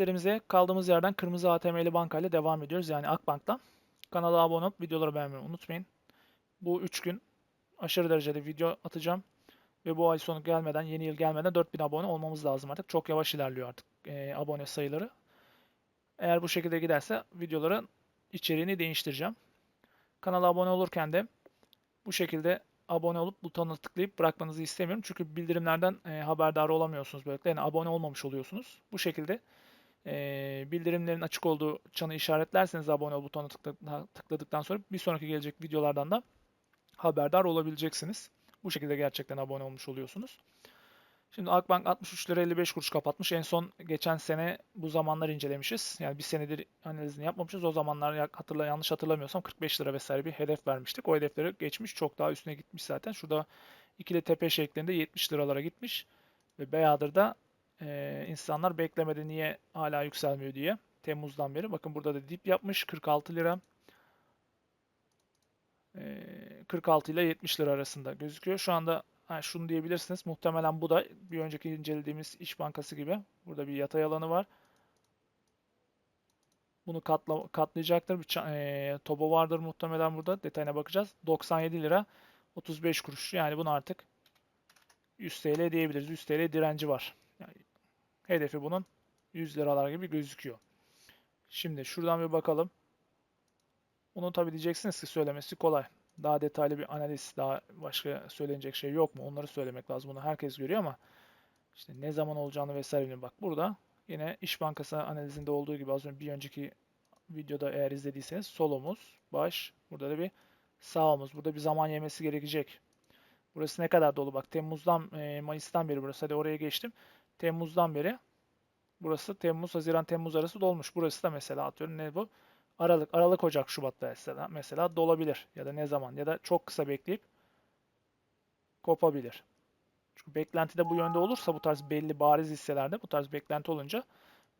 Derimize kaldığımız yerden kırmızı ATM'li banka ile devam ediyoruz. Yani Akbank'tan. Kanala abone olup videoları beğenmeyi unutmayın. Bu 3 gün aşırı derecede video atacağım. Ve bu ay sonu gelmeden, yeni yıl gelmeden 4000 abone olmamız lazım artık. Çok yavaş ilerliyor artık e, abone sayıları. Eğer bu şekilde giderse videoların içeriğini değiştireceğim. Kanala abone olurken de bu şekilde abone olup butonuna tıklayıp bırakmanızı istemiyorum. Çünkü bildirimlerden e, haberdar olamıyorsunuz böylelikle. Yani abone olmamış oluyorsunuz. Bu şekilde e, bildirimlerin açık olduğu çanı işaretlerseniz abone ol butonuna tıkla- tıkladıktan sonra bir sonraki gelecek videolardan da haberdar olabileceksiniz. Bu şekilde gerçekten abone olmuş oluyorsunuz. Şimdi Akbank 63 lira 55 kuruş kapatmış. En son geçen sene bu zamanlar incelemişiz. Yani bir senedir analizini yapmamışız. O zamanlar hatırla yanlış hatırlamıyorsam 45 lira vesaire bir hedef vermiştik. O hedefleri geçmiş. Çok daha üstüne gitmiş zaten. Şurada ikili tepe şeklinde 70 liralara gitmiş. Ve Beyadır'da e, insanlar beklemedi niye hala yükselmiyor diye. Temmuz'dan beri. Bakın burada da dip yapmış. 46 lira. E, 46 ile 70 lira arasında gözüküyor. Şu anda ha, şunu diyebilirsiniz. Muhtemelen bu da bir önceki incelediğimiz İş Bankası gibi. Burada bir yatay alanı var. Bunu katla, katlayacaktır. Bir e, tobo vardır muhtemelen burada. Detayına bakacağız. 97 lira 35 kuruş. Yani bunu artık 100 TL diyebiliriz. 100 TL direnci var. Hedefi bunun 100 liralar gibi gözüküyor. Şimdi şuradan bir bakalım. Bunu tabii diyeceksiniz ki söylemesi kolay. Daha detaylı bir analiz, daha başka söylenecek şey yok mu? Onları söylemek lazım. Bunu herkes görüyor ama işte ne zaman olacağını vesaire bilmiyorum. Bak burada yine İş Bankası analizinde olduğu gibi az önce bir önceki videoda eğer izlediyseniz sol omuz, baş, burada da bir sağ omuz. Burada bir zaman yemesi gerekecek. Burası ne kadar dolu? Bak Temmuz'dan, e, Mayıs'tan beri burası. Hadi oraya geçtim. Temmuz'dan beri burası Temmuz, Haziran, Temmuz arası dolmuş. Burası da mesela atıyorum ne bu? Aralık, Aralık, Ocak, Şubat'ta mesela, mesela dolabilir. Ya da ne zaman? Ya da çok kısa bekleyip kopabilir. Çünkü beklenti de bu yönde olursa bu tarz belli bariz hisselerde bu tarz beklenti olunca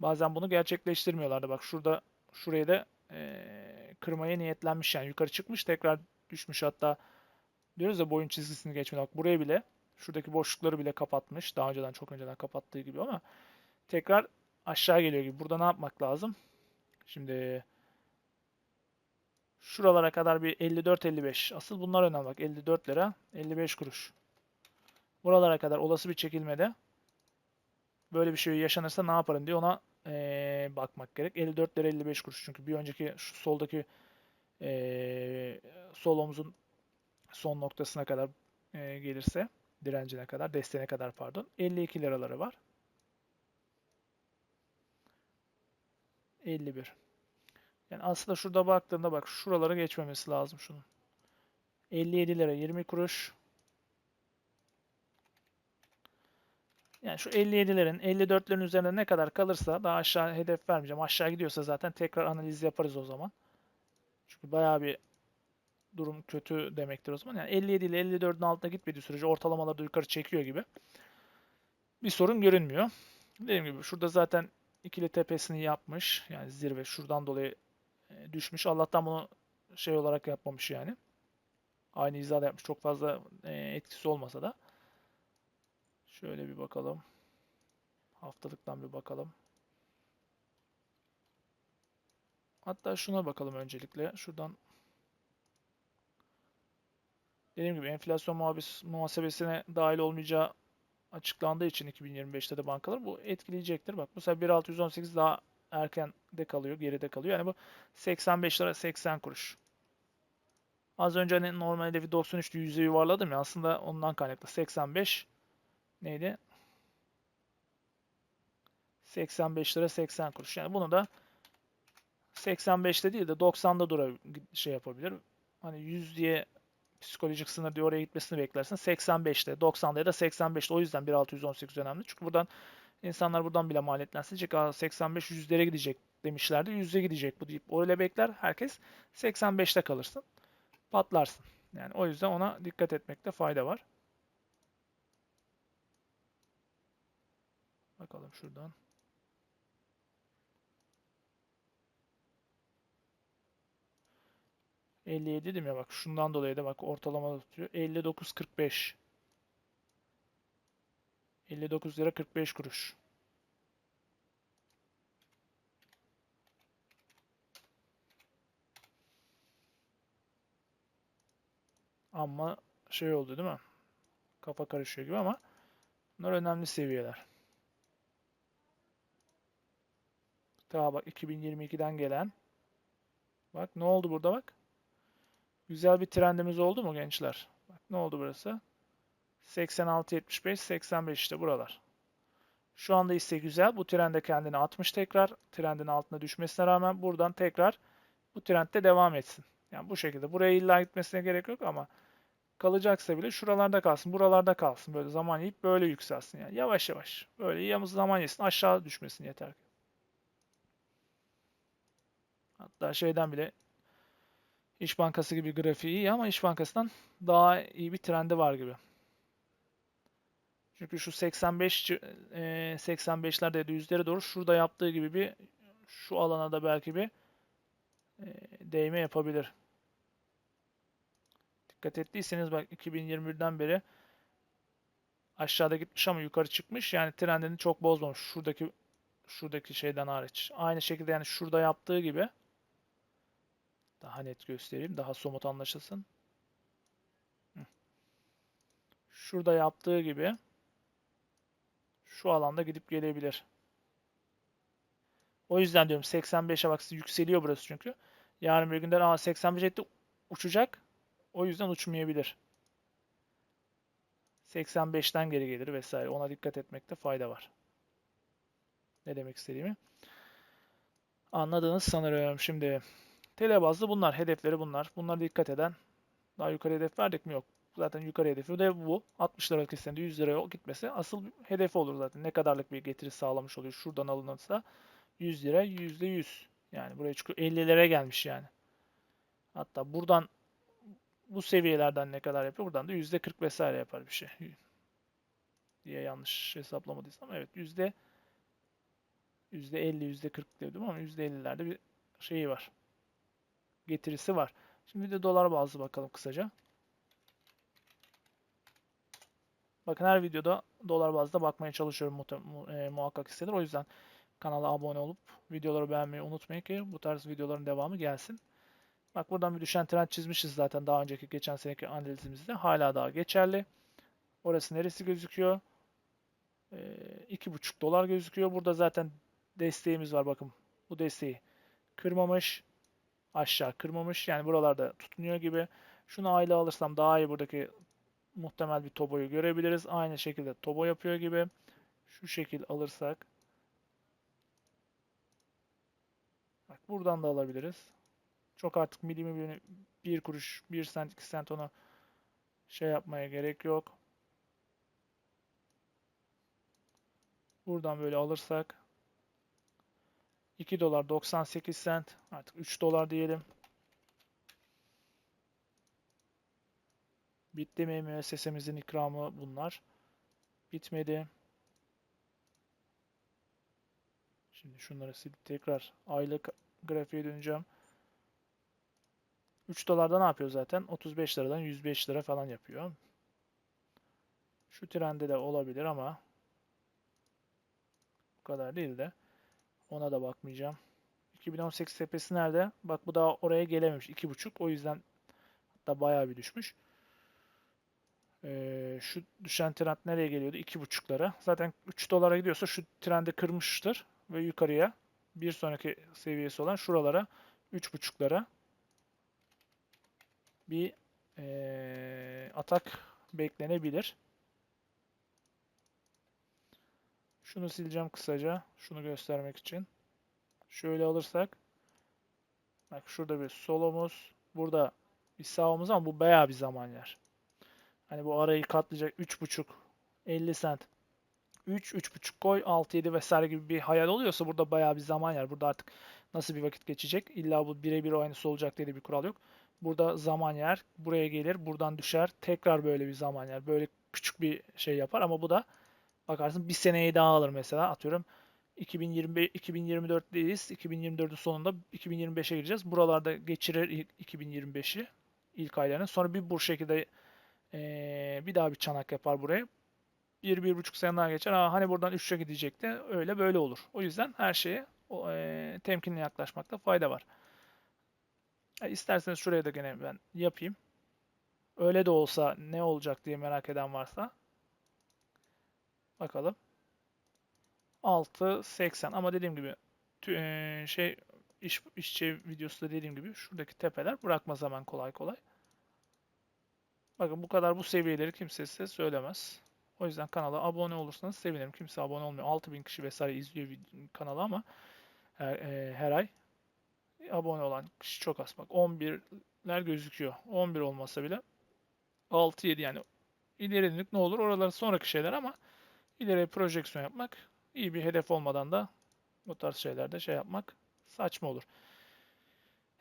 bazen bunu gerçekleştirmiyorlardı. Bak şurada şuraya da eee, kırmaya niyetlenmiş yani yukarı çıkmış tekrar düşmüş hatta diyoruz ya boyun çizgisini geçmedi. Bak buraya bile şuradaki boşlukları bile kapatmış. Daha önceden çok önceden kapattığı gibi ama tekrar aşağı geliyor gibi. Burada ne yapmak lazım? Şimdi şuralara kadar bir 54-55. Asıl bunlar önemli bak. 54 lira 55 kuruş. Buralara kadar olası bir çekilmede böyle bir şey yaşanırsa ne yaparım diye ona eee, bakmak gerek. 54 lira 55 kuruş çünkü bir önceki şu soldaki eee sol omuzun son noktasına kadar eee, gelirse direncine kadar, desteğine kadar pardon 52 liraları var. 51. Yani aslında şurada baktığında bak şuralara geçmemesi lazım şunun. 57 lira 20 kuruş. Yani şu 57'lerin 54'lerin üzerinde ne kadar kalırsa daha aşağı hedef vermeyeceğim. Aşağı gidiyorsa zaten tekrar analiz yaparız o zaman. Çünkü bayağı bir durum kötü demektir o zaman. Yani 57 ile 54'ün altına gitmediği sürece ortalamalarda yukarı çekiyor gibi. Bir sorun görünmüyor. Dediğim gibi şurada zaten ikili tepesini yapmış. Yani zirve şuradan dolayı e, düşmüş. Allah'tan bunu şey olarak yapmamış yani. Aynı hizada yapmış. Çok fazla e, etkisi olmasa da. Şöyle bir bakalım. Haftalıktan bir bakalım. Hatta şuna bakalım öncelikle. Şuradan dediğim gibi enflasyon muhasebesine dahil olmayacağı açıklandığı için 2025'te de bankalar bu etkileyecektir. Bak bu sefer 1.618 daha erken de kalıyor, geride kalıyor. Yani bu 85 lira 80 kuruş. Az önce hani normal hedefi 93'tü yüzde yuvarladım ya aslında ondan kaynaklı 85 neydi? 85 lira 80 kuruş. Yani bunu da 85'te değil de 90'da dura şey yapabilir. Hani 100 diye psikolojik sınır diye oraya gitmesini beklersin. 85'te, 90'da ya da 85'te. O yüzden 1.618 önemli. Çünkü buradan insanlar buradan bile maliyetlensin. Diyecek "Aa, 85 100'lere gidecek demişlerdi. 100'e gidecek bu deyip öyle bekler. Herkes 85'te kalırsın. Patlarsın. Yani o yüzden ona dikkat etmekte fayda var. Bakalım şuradan. 57 dedim ya bak şundan dolayı da bak ortalama tutuyor. 59.45 59 lira 45 kuruş. Ama şey oldu değil mi? Kafa karışıyor gibi ama bunlar önemli seviyeler. Daha bak 2022'den gelen. Bak ne oldu burada bak. Güzel bir trendimiz oldu mu gençler? Bak ne oldu burası? 86, 75, 85 işte buralar. Şu anda ise güzel. Bu trende kendini atmış tekrar. Trendin altına düşmesine rağmen buradan tekrar bu trendde devam etsin. Yani bu şekilde. Buraya illa gitmesine gerek yok ama kalacaksa bile şuralarda kalsın, buralarda kalsın. Böyle zaman yiyip böyle yükselsin. Yani yavaş yavaş. Böyle yamız zaman yesin. Aşağı düşmesin yeter ki. Hatta şeyden bile İş Bankası gibi grafiği iyi ama İş Bankası'ndan daha iyi bir trendi var gibi. Çünkü şu 85 e, 85'lerde ya da yüzlere doğru şurada yaptığı gibi bir şu alana da belki bir e, değme yapabilir. Dikkat ettiyseniz bak 2021'den beri aşağıda gitmiş ama yukarı çıkmış. Yani trendini çok bozmamış. Şuradaki şuradaki şeyden hariç. Aynı şekilde yani şurada yaptığı gibi daha net göstereyim. Daha somut anlaşılsın. Şurada yaptığı gibi şu alanda gidip gelebilir. O yüzden diyorum 85'e bak yükseliyor burası çünkü. Yarın bir günden aa 85 etti uçacak. O yüzden uçmayabilir. 85'ten geri gelir vesaire. Ona dikkat etmekte fayda var. Ne demek istediğimi. Anladınız sanırım. Şimdi TL bazlı bunlar. Hedefleri bunlar. Bunlara dikkat eden. Daha yukarı hedef verdik mi? Yok. Zaten yukarı hedefi de bu. 60 lira kesimde 100 liraya gitmesi asıl hedefi olur zaten. Ne kadarlık bir getiri sağlamış oluyor. Şuradan alınırsa 100 lira %100. Yani buraya çıkıyor. 50'lere gelmiş yani. Hatta buradan bu seviyelerden ne kadar yapıyor? Buradan da %40 vesaire yapar bir şey. Diye yanlış hesaplamadıysam. Evet yüzde 50, %40 diyordum ama %50'lerde bir şeyi var. Getirisi var. Şimdi de dolar bazlı bakalım kısaca. Bakın her videoda dolar bazda bakmaya çalışıyorum e, muhakkak istenir. O yüzden kanala abone olup videoları beğenmeyi unutmayın ki bu tarz videoların devamı gelsin. Bak buradan bir düşen trend çizmişiz zaten daha önceki geçen seneki analizimizde. Hala daha geçerli. Orası neresi gözüküyor? E, 2,5 dolar gözüküyor. Burada zaten desteğimiz var bakın. Bu desteği kırmamış. Aşağı kırmamış. Yani buralarda tutunuyor gibi. Şunu ayla alırsam daha iyi buradaki muhtemel bir toboyu görebiliriz. Aynı şekilde tobo yapıyor gibi. Şu şekil alırsak bak buradan da alabiliriz. Çok artık milimi bir kuruş, bir sent, iki sent ona şey yapmaya gerek yok. Buradan böyle alırsak 2 dolar 98 sent artık 3 dolar diyelim. Bitti mi müessesemizin ikramı bunlar. Bitmedi. Şimdi şunları silip tekrar aylık grafiğe döneceğim. 3 dolarda ne yapıyor zaten? 35 liradan 105 lira falan yapıyor. Şu trende de olabilir ama bu kadar değil de ona da bakmayacağım. 2018 tepesi nerede? Bak bu daha oraya gelememiş. 2.5 o yüzden hatta bayağı bir düşmüş. Ee, şu düşen trend nereye geliyordu? 2.5'lara. Zaten 3 dolara gidiyorsa şu trendi kırmıştır ve yukarıya bir sonraki seviyesi olan şuralara 3.5'lara bir e, atak beklenebilir. Şunu sileceğim kısaca. Şunu göstermek için. Şöyle alırsak. Bak şurada bir solumuz. Burada bir sağımız ama bu bayağı bir zaman yer. Hani bu arayı katlayacak 3.5 50 sent 3 3.5 koy 6 7 vesaire gibi bir hayal oluyorsa burada bayağı bir zaman yer. Burada artık nasıl bir vakit geçecek? İlla bu birebir aynısı olacak diye bir kural yok. Burada zaman yer. Buraya gelir. Buradan düşer. Tekrar böyle bir zaman yer. Böyle küçük bir şey yapar ama bu da bakarsın bir seneyi daha alır mesela. Atıyorum 2025 2024'teyiz. 2024'ün sonunda 2025'e gireceğiz. Buralarda geçirir 2025'i ilk aylarını. Sonra bir bu şekilde ee, bir daha bir çanak yapar buraya. Bir, bir buçuk sene daha geçer. Aa, hani buradan 3'e gidecekti. Öyle böyle olur. O yüzden her şeye o, e, temkinli yaklaşmakta fayda var. E, isterseniz şuraya da gene ben yapayım. Öyle de olsa ne olacak diye merak eden varsa. Bakalım. 6.80 ama dediğim gibi eee, şey iş işçi videosu da dediğim gibi şuradaki tepeler bırakmaz hemen kolay kolay. Bakın bu kadar bu seviyeleri kimse size söylemez. O yüzden kanala abone olursanız sevinirim. Kimse abone olmuyor. 6000 kişi vesaire izliyor kanalı ama her, eee, her ay abone olan kişi çok az. Bak 11'ler gözüküyor. 11 olmasa bile 6-7 yani ileri dönük ne olur? Oralar sonraki şeyler ama ileriye projeksiyon yapmak iyi bir hedef olmadan da bu tarz şeylerde şey yapmak saçma olur.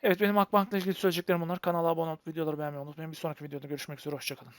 Evet benim Akbank'la ilgili söyleyeceklerim bunlar. Kanala abone olup videoları beğenmeyi unutmayın. Bir sonraki videoda görüşmek üzere. Hoşçakalın.